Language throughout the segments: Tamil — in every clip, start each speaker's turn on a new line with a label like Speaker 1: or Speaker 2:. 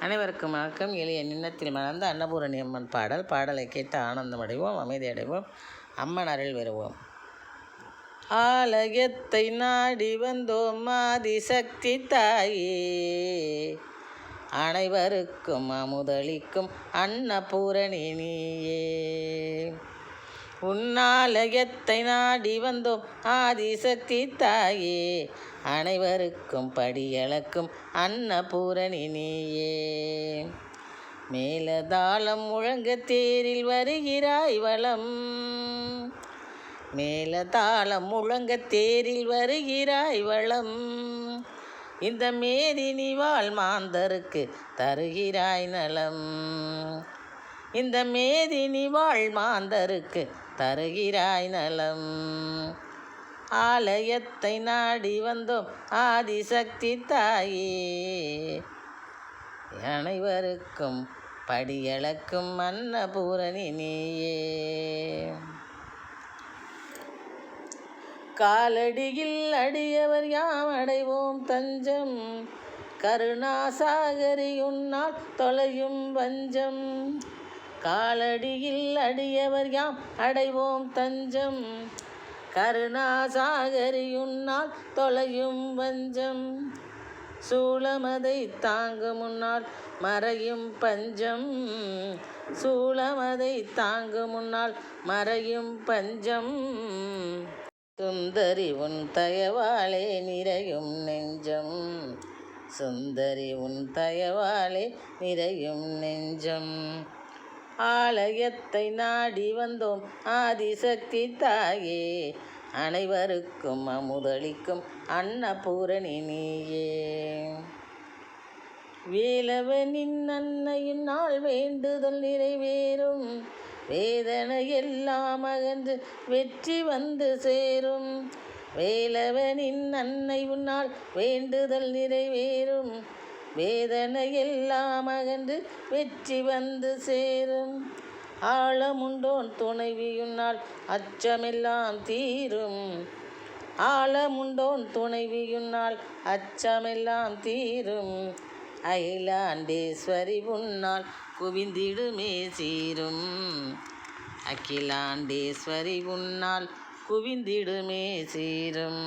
Speaker 1: அனைவருக்கும் வணக்கம். எளிய நின்னத்தில் மலர்ந்த அன்னபூரணி அம்மன் பாடல். பாடலை கேட்டு ஆனந்தம் அடைவோம் அமைதி அடைவோம் அம்மன் அருள் வருவோம் ஆலயத்தை நாடி வந்தோம் ஆதிசக்தி தாயே. அனைவருக்கும் அமுதளிக்கும் அன்னபூரணி நீயே. உன்னாலயத்தை நாடி வந்தோம் ஆதிசக்தி தாயே அனைவருக்கும் படியளக்கும் அன்னபூரணி நீயே. மேலதாளம் முழங்க தேரில் வருகிறாய் வளம். மேலதாளம் முழங்க தேரில் வருகிறாய் வளம். இந்த மேதினி வாழ் மாந்தருக்கு தருகிறாய் நலம். இந்த மேதினி வாழ் மாந்தருக்கு தருகிறாய் நலம். ஆலயத்தை நாடி வந்தோம் ஆதிசக்தி தாயே. அனைவருக்கும் படியளக்கும் அன்னபூரணி நீயே காலடியில் அடியவர் யாம் அடைவோம் தஞ்சம். கருணாசாகரியுன்னால் தொலையும் பஞ்சம் காலடியில் அடியவர் யாம்? அடைவோம் தஞ்சம். கருணாசாகரியுன்னால் தொலையும் வஞ்சம். சூளமதை தாங்க முன்னால் மறையும் பஞ்சம். சூளமதை தாங்க முன்னால் மறையும் பஞ்சம். சுந்தரி உன் தயவாளே நிறையும் நெஞ்சம். சுந்தரி உன் தயவாளே நிறையும் நெஞ்சம். ஆலயத்தை நாடி வந்தோம். ஆதிசக்தி தாயே அனைவருக்கும் அமுதளிக்கும் அன்னபூரணி நீயே. வேலவனின் அன்னையின் நாள் வேண்டுதல் நிறைவேறும். வேதனை எல்லாம் அகன்று வெற்றி வந்து சேரும். வேலவனின் அன்னை உன்னால் வேண்டுதல் நிறைவேறும். வேதனை எல்லாம் அகன்று வெற்றி வந்து சேரும். ஆழமுண்டோன் துணைவியுன்னால் அச்சமெல்லாம் தீரும். ஆழமுண்டோன் துணைவியுன்னால் அச்சமெல்லாம் தீரும். அகிலாண்டேஸ்வரி உன்னால் குவிந்திடுமே சீரும். அகிலாண்டேஸ்வரி உன்னால் குவிந்திடுமே சீரும்.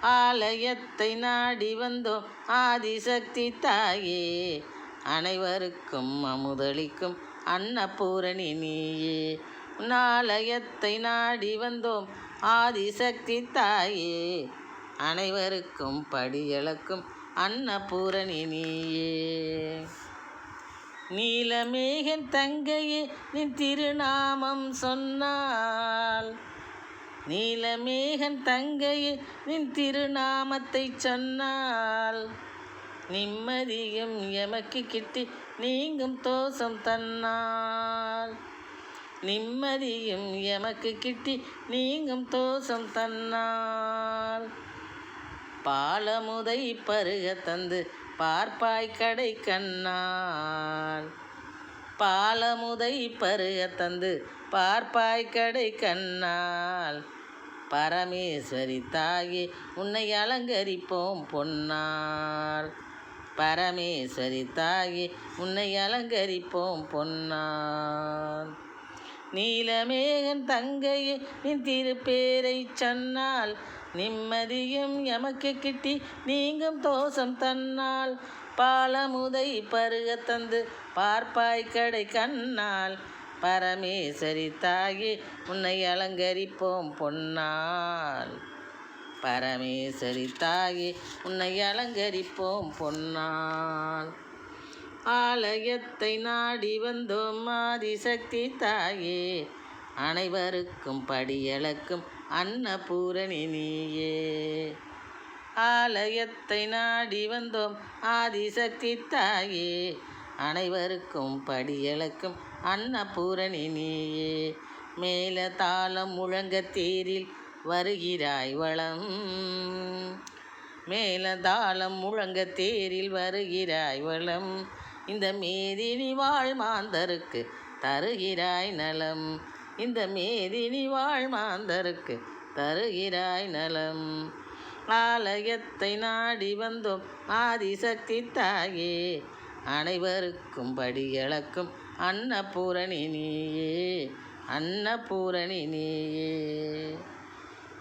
Speaker 1: ஆலயத்தை நாடி வந்தோம். ஆதிசக்தி தாயே அனைவருக்கும் அமுதளிக்கும் அன்னபூரணி நீயே. உன்னாலயத்தை நாடி வந்தோம். ஆதிசக்தி தாயே அனைவருக்கும் படியளக்கும் அன்னபூரணி நீயே. நீலமேகன் தங்கையே நின் திருநாமம் சொன்னால் நீலமேகன் தங்கையே நின் திருநாமத்தை சொன்னால் நிம்மதியும் எமக்கு கிட்டி நீங்கும் தோஷம் தன்னால். நிம்மதியும் எமக்கு கிட்டி நீங்கும் தோஷம் தன்னால். பாலமுதை பருக தந்து பார்ப்பாய் கடை கண்ணால். பாலமுதை பருக தந்து பார்ப்பாய் கடை கண்ணால். பரமேஸ்வரி தாயே உன்னை அலங்கரிப்போம் பொன்னார். பரமேஸ்வரி தாயே உன்னை அலங்கரிப்போம் பொன்னார். நீலமேகன் தங்கையே நின் திருப்பேரை சொன்னால் நிம்மதியும் எமக்கு கிட்டி நீங்கும் தோஷம் தன்னால். பாலமுதை பருக தந்து பார்ப்பாய் கடை கண்ணால் பரமேஸ்வரி தாயே உன்னை அலங்கரிப்போம் பொன்னால். பரமேஸ்வரி தாயே உன்னை அலங்கரிப்போம் பொன்னால். ஆலயத்தை நாடி வந்தோம் ஆதிசக்தி தாயே அனைவருக்கும் படியளக்கும் அன்னபூரணி நீயே. ஆலயத்தை நாடி வந்தோம் ஆதிசக்தி தாயே அனைவருக்கும் படியளக்கும் அன்னபூரணி நீயே. மேல தாளம் முழங்க தேரில் வருகிறாய் வளம். மேல தாளம் முழங்க தேரில் வருகிறாய் வளம். இந்த மேதினி வாழ் மாந்தருக்கு தருகிறாய் நலம். இந்த மேதினி வாழ் மாந்தருக்கு தருகிறாய் நலம். ஆலயத்தை நாடி வந்தோம் ஆதிசக்தி தாயே. அனைவருக்கும் படியளக்கும். அன்னபூரணி நீயே அன்னபூரணி நீயே.